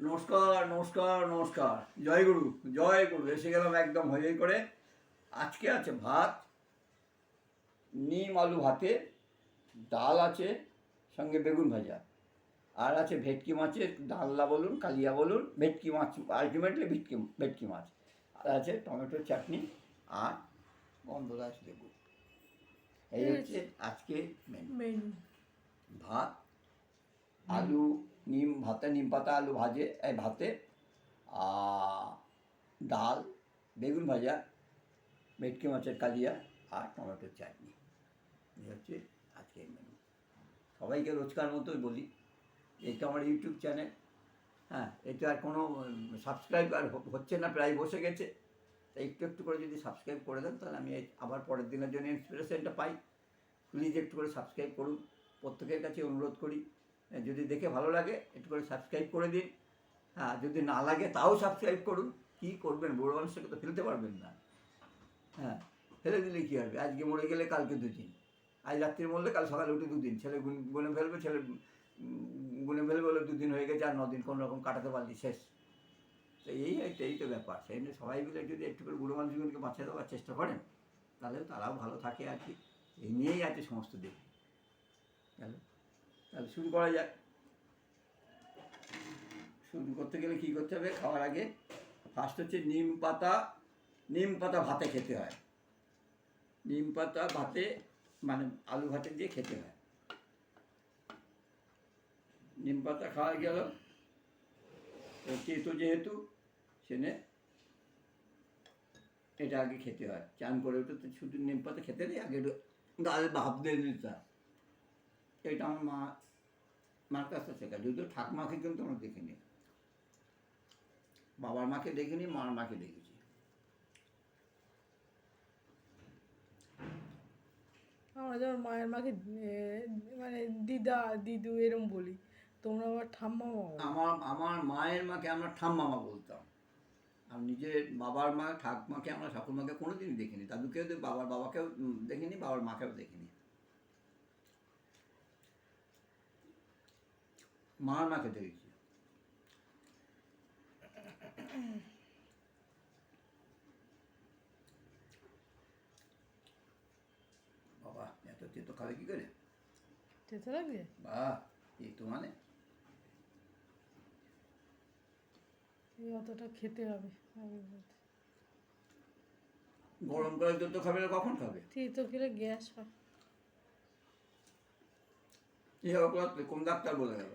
নমস্কার নমস্কার নমস্কার। জয় গুরু জয় গুরু। এসে গেলাম একদম হয়ে করে। আজকে আছে ভাত নিম আলু ভাতে ডাল আছে সঙ্গে বেগুন ভাজা। আর আছে ভেটকি মাছের ডালনা বলুন কালিয়া বলুন ভেটকি মাছ আলটিমেটলি ভেটকি ভেটকি মাছ। আর আছে টমেটোর চাটনি আর গন্ধরাজ লেবু। এই হচ্ছে আজকে মেনু। মেনু ভাত আলু নিম ভাতে, নিম পাতা, আলু ভাজে, এই ভাতে ডাল, বেগুন ভাজা ভেটকি মাছের কালিয়া আর টমেটোর চাটনি। এই হচ্ছে আজকের মেনু সবাইকে রোজকার মতোই বলি এটা আমার ইউটিউব চ্যানেল হ্যাঁ এটা আর কোনো সাবস্ক্রাইব আর হচ্ছে না, প্রায় বসে গেছে। তাই একটু একটু করে যদি সাবস্ক্রাইব করে দেন, তাহলে আমি আবার পরের দিনের জন্য ইন্সপিরেশনটা পাই। প্লিজ একটু করে সাবস্ক্রাইব করুন। প্রত্যেকের কাছে অনুরোধ করি যদি দেখে ভালো লাগে, একটু করে সাবস্ক্রাইব করে দিন। হ্যাঁ যদি না লাগে, তাও সাবস্ক্রাইব করুন। কী করবেন, বড় মানুষটাকে তো ফেলতে পারবেন না। হ্যাঁ ফেলে দিলে কী হবে? আজকে মরে গেলে কালকে দুদিন। আজ রাত্রি মরলে কাল সকালে উঠে দুদিন। ছেলে গুন- ফেলবে, ছেলে গুনে ফেলবে বলে দুদিন হয়ে গেছে, আর নদিন কোনো রকম কাটাতে পারলি, শেষ। তো এই এই তো ব্যাপার। সেই জন্য সবাই মিলে যদি একটু করে বুড়ো মানুষগুলোকে বাঁচিয়ে দেওয়ার চেষ্টা করেন, তাহলে তারাও ভালো থাকে আর কি। এই নিয়েই আছে সমস্ত দিক তাহলে তাহলে শুরু করা যাক। শুরু করতে গেলে কী করতে হবে? খাওয়ার আগে ফার্স্ট হচ্ছে নিম পাতা নিম পাতা ভাতে খেতে হয়। নিম পাতা ভাতে মানে আলু ভাতে দিয়ে খেতে হয়। নিম পাতা খাওয়া গেল। তেতো যেহেতু, সেনে এটা আগে খেতে হয়। চান করে উঠে তো শুধু নিম পাতা খেতে নেই, আগে একটু গালে ভাব দিয়ে নিতে হয়। এটা আমার মা মার কাছ থেকে শেখা যদিও ঠাকমাকে কিন্তু আমরা দেখিনি। বাবার মাকে দেখিনি মার মাকে দেখেছি। আমরা যেমন মায়ের মাকে মানে দিদা দিদু এরম বলি তোমরা আবার ঠাম্মা আমার আমার মায়ের মাকে আমরা ঠাম্মামা বলতাম। আর নিজের বাবার মা ঠাকমাকে আমরা ঠাকুরমাকে কোনোদিনই দেখিনি। দাদুকেও বাবার বাবাকেও দেখিনি বাবার মাকেও দেখিনি। মাকে দেখেছি বাবা এত তেতো খাবে কি করে? যেতে লাগবে? বাহ এই তো মানে। অতটা খেতে হবে। গরম করে তেতো খাবে কখন খাবে? তেতো খেলে গ্যাস হয়। এই অপরাধ কোন ডাক্তার বলে গেল?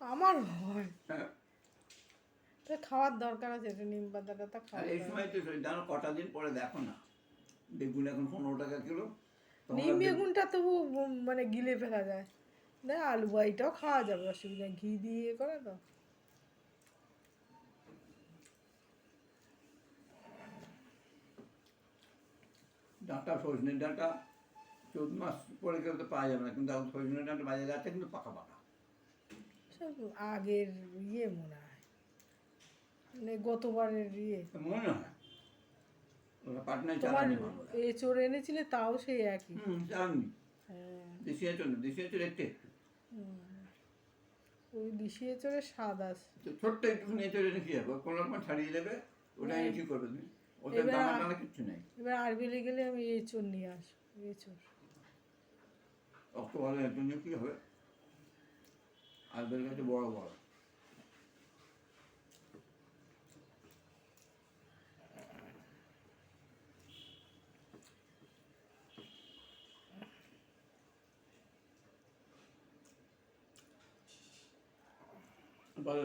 আমার হয়। হ্যাঁ খাওয়ার দরকার আছে একটু নিম পাতাটা তা খাওয়া এই সময় তো জানো কটা দিন পরে দেখো না। বেগুন এখন পনেরো টাকা কিলো। নিম বেগুনটা তবু মানে গিলে ফেলা যায়। না আলু বাইটাও খাওয়া যাবে অসুবিধা ঘি দিয়ে করে তো। ডাঁটা সজনে ডাঁটা চোদ্দ মাস পরে কেউ তো পাওয়া যাবে না কিন্তু সজনে ডাঁটা বাজারে আছে কিন্তু পাকা পাকা। সব আগের ইয়ে মনে হয়। মানে গতবারের ইয়ে। মনে হয়। তোমার চালানি ভালো এনেছিলে তাও সেই একই। হুম চালানি হ্যাঁ। দেশি এঁচড় না দেশি এঁচড় একটু একটু। ওই দিশি এঁচড়ের স্বাদ আছে। ছোট্ট একটুখানি এঁচড় এনে কি হবে? কোনো রকম ছাড়িয়ে দেবে? ওটা এনে কি করবে তুমি? ওদের এবার- দানা টানা কিচ্ছু নেই। এবার আরবিলে গেলে আমি এঁচড় নিয়ে আসব এঁচড় রক্ত ভালো এঁচড় নিয়ে কী হবে? আর বের কাছে বড় বড়।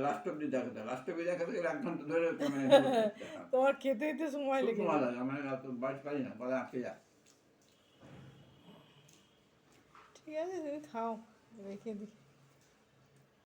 লাস্ট অব্দি দেখাতে লাস্ট অব্দি দেখাতে গেলে এক ঘণ্টা ধরে মানে তোমার খেতে খেতে সময় লেগে সময় লাগে আমার রাত বাড়ি পারি না বলে আটকে যা। ঠিক আছে তুমি খাও রেখে দিই।